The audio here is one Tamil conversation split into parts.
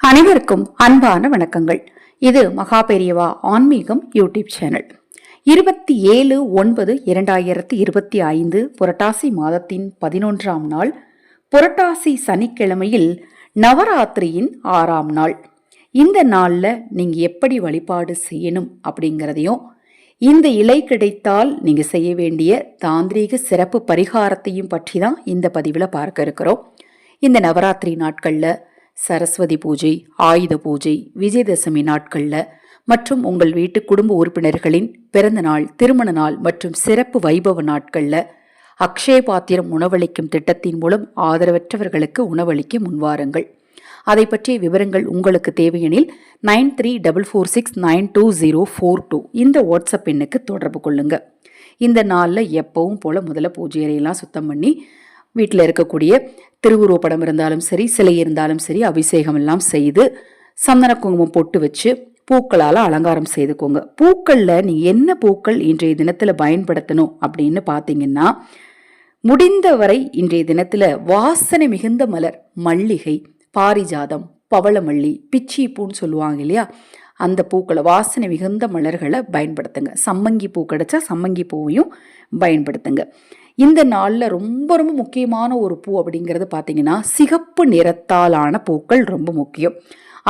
அனைவருக்கும் அன்பான வணக்கங்கள். இது மகாபெரியவா ஆன்மீகம் யூடியூப் சேனல். இருபத்தி ஏழு ஒன்பது இரண்டாயிரத்தி இருபத்தி ஐந்து புரட்டாசி மாதத்தின் பதினொன்றாம் நாள் புரட்டாசி சனிக்கிழமையில் நவராத்திரியின் ஆறாம் நாள். இந்த நாளில் நீங்கள் எப்படி வழிபாடு செய்யணும் அப்படிங்கிறதையும் இந்த இலை கிடைத்தால் நீங்கள் செய்ய வேண்டிய தாந்திரீக சிறப்பு பரிகாரத்தையும் பற்றி தான் இந்த பதிவில் பார்க்க இருக்கிறோம். இந்த நவராத்திரி நாட்களில் சரஸ்வதி பூஜை ஆயுத பூஜை விஜயதசமி நாட்களில் மற்றும் உங்கள் வீட்டு குடும்ப உறுப்பினர்களின் பிறந்த நாள் திருமண நாள் மற்றும் சிறப்பு வைபவ நாட்களில் அக்ஷய பாத்திரம் உணவளிக்கும் திட்டத்தின் மூலம் ஆதரவற்றவர்களுக்கு உணவளிக்க முன்வாருங்கள் அதை பற்றிய விவரங்கள் உங்களுக்கு தேவையெனில் nine three double four six nine two zero four two இந்த வாட்ஸ்அப் எண்ணுக்கு தொடர்பு கொள்ளுங்கள் இந்த நாளில் எப்பவும் போல் முதல்ல பூஜை அறையெல்லாம் சுத்தம் பண்ணி வீட்டில் இருக்கக்கூடிய திருவுருவப்படம் இருந்தாலும் சரி சிலை இருந்தாலும் சரி அபிஷேகம் எல்லாம் செய்து சந்தன குங்குமம் பொட்டு வச்சு பூக்களால் அலங்காரம் செய்துக்கோங்க. பூக்களில் நீ என்ன பூக்கள் இன்றைய தினத்தில் பயன்படுத்தணும் அப்படின்னு பார்த்தீங்கன்னா முடிந்தவரை இன்றைய தினத்தில் வாசனை மிகுந்த மலர் மல்லிகை பாரிஜாதம் பவளமல்லி பிச்சி பூன்னு சொல்லுவாங்க இல்லையா? அந்த பூக்களை வாசனை மிகுந்த மலர்களை பயன்படுத்துங்க. சம்மங்கி பூ கிடச்சா சம்மங்கி பூவையும் பயன்படுத்துங்க. இந்த நாளில் ரொம்ப ரொம்ப முக்கியமான ஒரு பூ அப்படிங்கிறது பார்த்தீங்கன்னா சிகப்பு நிறத்தாலான பூக்கள் ரொம்ப முக்கியம்.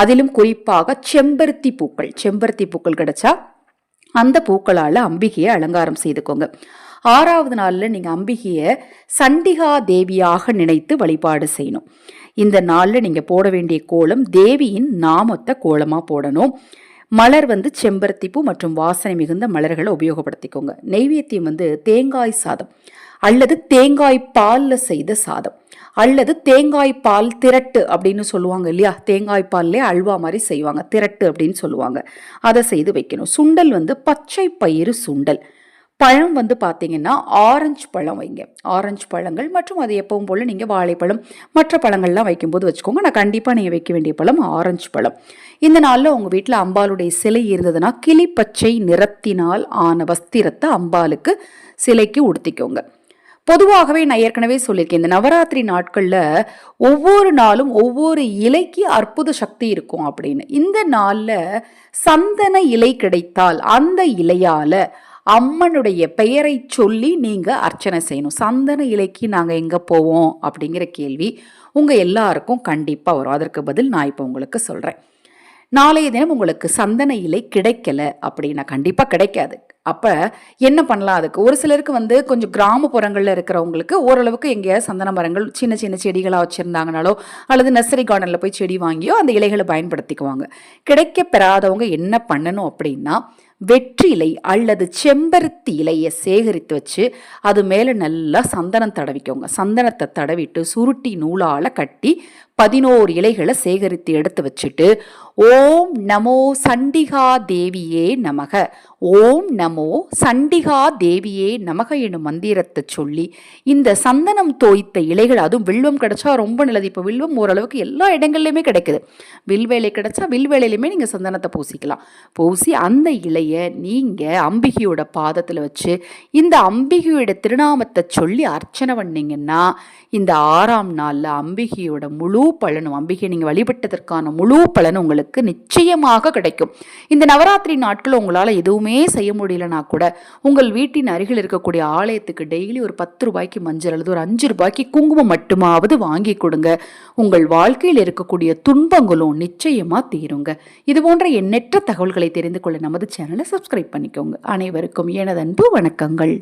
அதிலும் குறிப்பாக செம்பருத்தி பூக்கள். செம்பருத்தி பூக்கள் கிடைச்சா அந்த பூக்களால் அம்பிகையை அலங்காரம் செய்துக்கோங்க. ஆறாவது நாளில் நீங்கள் அம்பிகையை சண்டிகா தேவியாக நினைத்து வழிபாடு செய்யணும். இந்த நாளில் நீங்கள் போட வேண்டிய கோலம் தேவியின் நாமத்தை கோலமாக போடணும். மலர் வந்து செம்பருத்தி பூ மற்றும் வாசனை மிகுந்த மலர்களை உபயோகப்படுத்திக்கோங்க. நெய்வேத்தியம் வந்து தேங்காய் சாதம் அல்லது தேங்காய் பாலில் செய்த சாதம் அல்லது தேங்காய் பால் திரட்டு அப்படின்னு சொல்லுவாங்க இல்லையா? தேங்காய் பால்லே அல்வா மாதிரி செய்வாங்க. திரட்டு அப்படின்னு சொல்லுவாங்க. அதை செய்து வைக்கணும். சுண்டல் வந்து பச்சை பயிறு சுண்டல். பழம் வந்து பார்த்தீங்கன்னா ஆரஞ்சு பழம் வைங்க. ஆரஞ்சு பழங்கள் மற்றும் அது எப்பவும் போல் நீங்கள் வாழைப்பழம் மற்ற பழங்கள்லாம் வைக்கும்போது வச்சுக்கோங்க. நான் கண்டிப்பாக நீங்கள் வைக்க வேண்டிய பழம் ஆரஞ்சு பழம். இந்த நாளில் உங்கள் வீட்டில் அம்பாளுடைய சிலை இருந்ததுன்னா கிளிப்பச்சை நிறத்தினால் ஆன வஸ்திரத்தை அம்பாளுக்கு சிலைக்கு உடுத்திக்கோங்க. பொதுவாகவே நான் ஏற்கனவே சொல்லியிருக்கேன். இந்த நவராத்திரி நாட்களில் ஒவ்வொரு நாளும் ஒவ்வொரு இலைக்கு அற்புத சக்தி இருக்கும் அப்படின்னு. இந்த நாளில் சந்தன இலை கிடைத்தால் அந்த இலையால் அம்மனுடைய பெயரை சொல்லி நீங்கள் அர்ச்சனை செய்யணும். சந்தன இலைக்கு நாங்கள் எங்கே போவோம்? அப்படிங்கிற கேள்வி உங்கள் எல்லாருக்கும் கண்டிப்பாக வரும். அதற்கு பதில் நான் இப்போ உங்களுக்கு சொல்கிறேன் நாளைய தினம் உங்களுக்கு சந்தன இலை கிடைக்கல அப்படின்னா கண்டிப்பாக கிடைக்காது. அப்போ என்ன பண்ணலாம் அதுக்கு? ஒரு சிலருக்கு வந்து கொஞ்சம் கிராமப்புறங்களில் இருக்கிறவங்களுக்கு ஓரளவுக்கு எங்கேயாவது சந்தன மரங்கள் சின்ன சின்ன செடிகளாக வச்சுருந்தாங்கனாலோ அல்லது நர்சரி கார்டனில் போய் செடி வாங்கியோ அந்த இலைகளை பயன்படுத்திக்குவாங்க. கிடைக்க பெறாதவங்க என்ன பண்ணணும் அப்படின்னா வெற்றிலை அல்லது செம்பருத்தி இலையை சேகரித்து வச்சு அது மேலே நல்லா சந்தனம் தடவிக்கோங்க. சந்தனத்தை தடவிட்டு சுருட்டி நூலால் கட்டி பதினோரு இலைகளை சேகரித்து எடுத்து வச்சுட்டு ஓம் நமோ சண்டிகா தேவியே நமக. ஓம் நமோ சண்டிகா தேவியே நமக எனும் மந்திரத்தை சொல்லி இந்த சந்தனம் தோய்த்த இலைகள் அதுவும் வில்வம் கிடைச்சா ரொம்ப நல்லது. இப்போ வில்வம் ஓரளவுக்கு எல்லா இடங்கள்லையுமே கிடைக்குது. வில்வேலை கிடைச்சா வில்வேலையிலுமே நீங்கள் சந்தனத்தை பூசிக்கலாம். பூசி அந்த இலையை நீங்கள் அம்பிகையோட பாதத்தில் வச்சு இந்த அம்பிகையோட திருநாமத்தை சொல்லி அர்ச்சனை பண்ணிங்கன்னா இந்த ஆறாம் நாளில் அம்பிகையோட முழு பலனும் அம்பிகை நீங்கள் வழிபட்டதற்கான முழு பலனும் உங்களுக்கு நிச்சயமாக கிடைக்கும். இந்த நவராத்திரி நாட்கள் உங்களால் எதுவுமே செய்ய முடியலனா கூட உங்கள் வீட்டின் அருகில் இருக்கக்கூடிய ஆலயத்துக்கு டெய்லி ஒரு பத்து ரூபாய்க்கு மஞ்சள் அல்லது ஒரு அஞ்சு ரூபாய்க்கு குங்குமம் மட்டுமாவது வாங்கி கொடுங்க. உங்கள் வாழ்க்கையில் இருக்கக்கூடிய துன்பங்களும் நிச்சயமாக தீருங்க. இது போன்ற எண்ணற்ற தகவல்களை தெரிந்து கொள்ள நமது சேனலை சப்ஸ்கிரைப் பண்ணிக்கோங்க. அனைவருக்கும் எனது அன்பு வணக்கங்கள்.